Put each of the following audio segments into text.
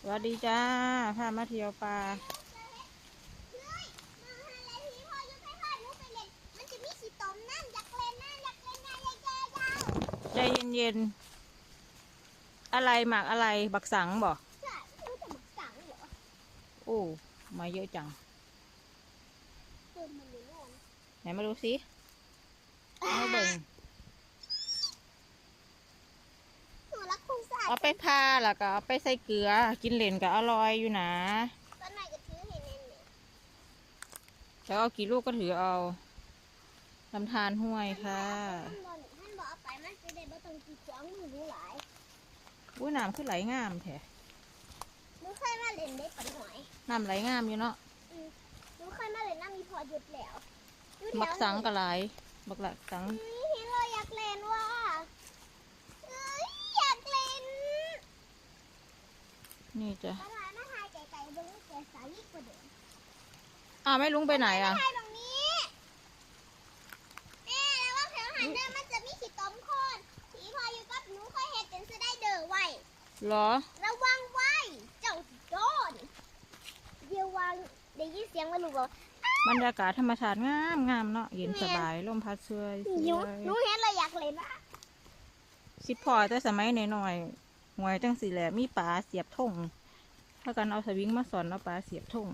สวัสดีจ้าพามาเที่ยวป่าเฮ้ยมาหาอะไรพี่พ่อยุให้พ่อหนูไปเล่นมันจะมีสีตมนั่นอยากเล่นนั่นอยากเล่นยายยายยายใจเย็นๆ อะไรหมากอะไร บักสังบ่ใช่หนูจะมาสั่งเหรอโอ้ มาเยอะจังเติมมันอยู่นู่นไหนมาดูสิเอาเบิ่ง หนูรักคุณสะอาด เอาไปพาแล้วก็เอาไปใส่เกลือ กินเหลนก็อร่อยอยู่นะตอนไหนก็ถือเห็นเองเนี่ยแล้วเอากี่ลูกก็ถือเอาลำธารห้วยค่ะท่านบอกท่านบอกเอาไปมันจะได้บ่ต้องกีดขวางมือหนูหลายอุ้ยน้ำขึ้นไหลงามแท้หนูเคยมาเล่นได้ปันหอยน้ำไหลงามอยู่เนาะอืมหนูเคยมาเล่นน้ำมีพอหยุดแล้วอยู่แถวบักสังก็ไหลายบักหลักสังเฮ้ยเห็นเลยอยากเล่นว่ะเอ้ยอยากเล่น นี่จ้ะมาถ่ายมาถ่ายไก่ๆเบิ้งแกสายิ่งกว่าเดิมอ้าวไม่ลุงไปไหนอะถ่ายตรงนี้แม่แล้วว่าแถวหันเดินมันจะมีขีดต้มโคนผีพออยู่กับหนูเคยเห็นจนจะได้เด้อไว้เหรอ ระวังไว้ เจ้าสิโดนเดี๋ยววางได้ยินเสียงว่าลูกบอกบรรยากาศธรรมชาติงามงามเนาะเย็นสบายลมพัดเชยหนูหนูเห็นเลยอยากเล่นอะคิดพอแต่สมัยหน่อยๆ หวยจังสีแหละมีปลาเสียบทงถ้ากันเอาสวิงมาสอนเอาปลาเสียบทง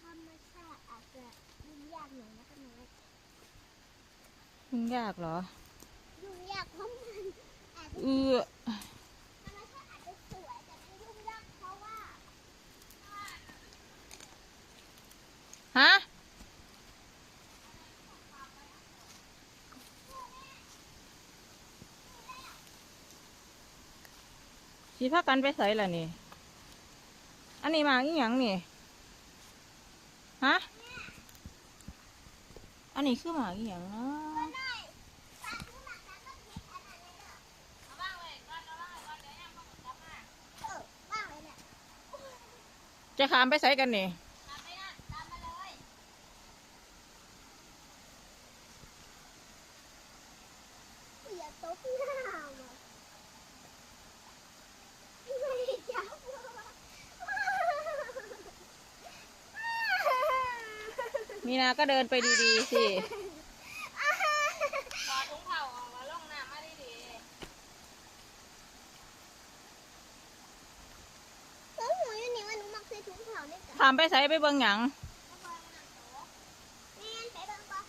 ธรรมชาติอาจจะยุ่งยากหน่อยนะคะน้อยยุ่งยากเหรอยุ่งยากเพราะมันอาจจะเอือ ธรรมชาติอาจจะสวยแต่มันยุ่งยากเพราะว่า ฮะ สีพากันไปใส่ละนี่ อันนี้มาอีหยังนี่ ฮะ อันนี้คือหมาอีหยังเนาะก็ไปใส่กันนี่ะก็เทคขนาดนี้เด้อเอาว่างไว้ก่อนเอาว่างไว้ก่อนเดี๋ยวยังมากลับมาเออว่างเลยเนี่ย จะขามไปใส่กันนี่ ตามไปนะตามมาเลยอย่าตกน้ำอะไม่ได้จับว่ะ มีนาก็เดินไปดีๆสิขอถุงเผาออกมาลงน้ำมาดีดีโอ้โหอยู่นี่ว่าหนูมักใส่ถุงเท้าเนี่ยจ้ะขามไปใส่ไปเบิ่งหยังแม่นไปเบิ่งก่อน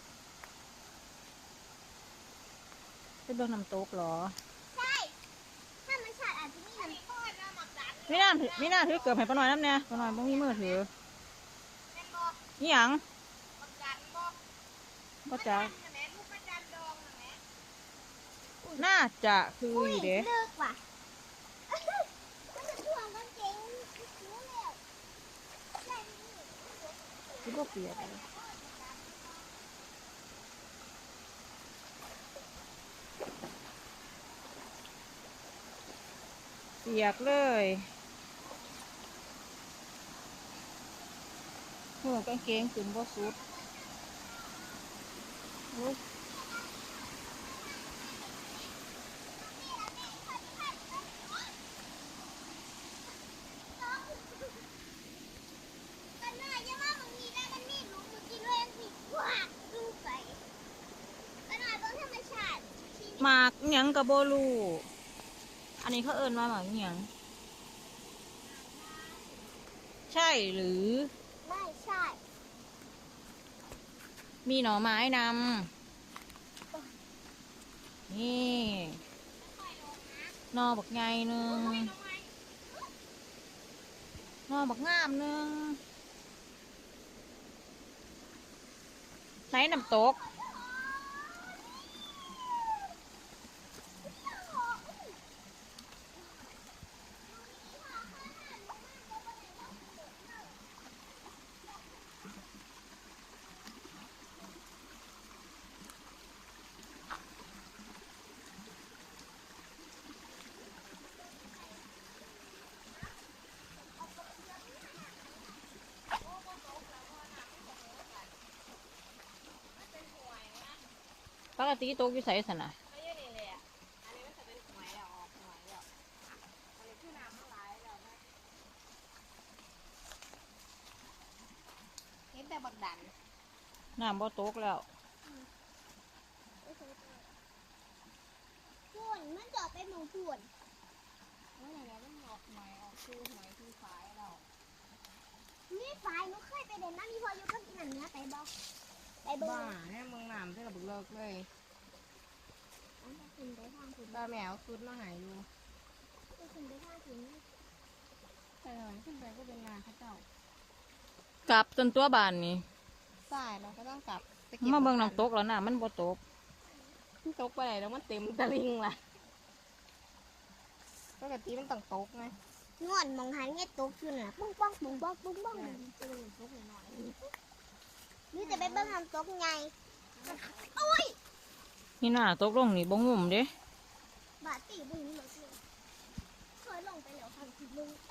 ไปเบิ่งน้ำตกเหรอใช่ถ้ามันชาติอาจจะมีน้ำๆพ่อน้ำหมักดันไม่น่าถือไม่น่าถือเกือบให้ป้าน้อยน้ำเนี่ยป้าน้อยบ่มีมือถือเป็นบ่นี่หยังหมักดันบ่ ก็จะแม่ลูกประจันดองนะแม่น่าจะคืออุ้อยยู่เด้เลิกว่ะมันจะท่วมกางเกงหนูแล้วใช่นี่คือบ่เปียกเลยเปียกเลยโหกางเกงขึ้นบ่สุดโอ้ยกัน หน่อยจะมาบางทีได้กันนี่หนูหนูกินด้วยสิว้าลูกไปกันหน่อยเบิ่งธรรมชาติชีวิตหมากอิหยังกับโบลูอันนี้เขาเอิ้นว่าหมากอิหยังใช่หรือ ไม่ใช่ มีหน่อไม้นำนี่นอบักไงหนึ่งนอบักงามหนึ่งไหนน้ำตก ปกติตกอยู่ใส่สนะแต่บักดันน้ำบ่ตกแล้วพูนมันจอดไปมองพูนเมื่อไหร่มันออกหมาออกคือหมายคือฝายเนี่ฝายนุ้เคยไปเด่นน้ำมีพออยู่ก็กินหนังเนื้อไปบอก ไปเบิ้บ้างเนี่ยมึงน้ำที่เราบุกเลิกเลยอันจะขึ้นไปทางคุณตาแมวคุดมาหายอยู่จะขึ้นไปทางคุณใช่เลยขึ้นไปก็เป็นงานข้าเจ้ากลับจนตัวบานนี่สายเราก็ต้องกลับไปมาเบิ่งน้ำตกแล้วน้ำมันบ่ตกตกไปไหนแล้วมันเต็มตะลิงล่ะปกติมันต้องตกไงนวดมองหันเงี้ยตกอยู่น่ะปุ้งป้องปุ้งป้องปุ้งป้องตะลิงตกหน่อย นี่จะไปเบิ้งทำตกไงโอ้ยนี่น่าตกลงนี่บ่งุ่มเด้บาดตีบึ้งนี่เลยเคยลงไปแล้วครั้งที่มึงต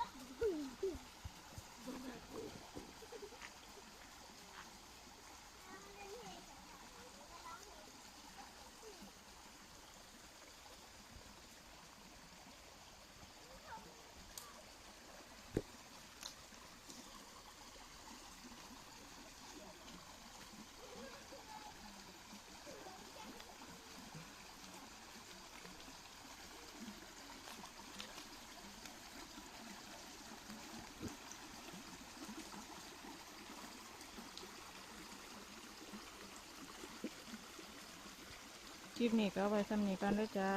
ักบึ้ง ลิปนี้ก็เอาไว้ซ้ำนี้ก่อนด้วยจ้า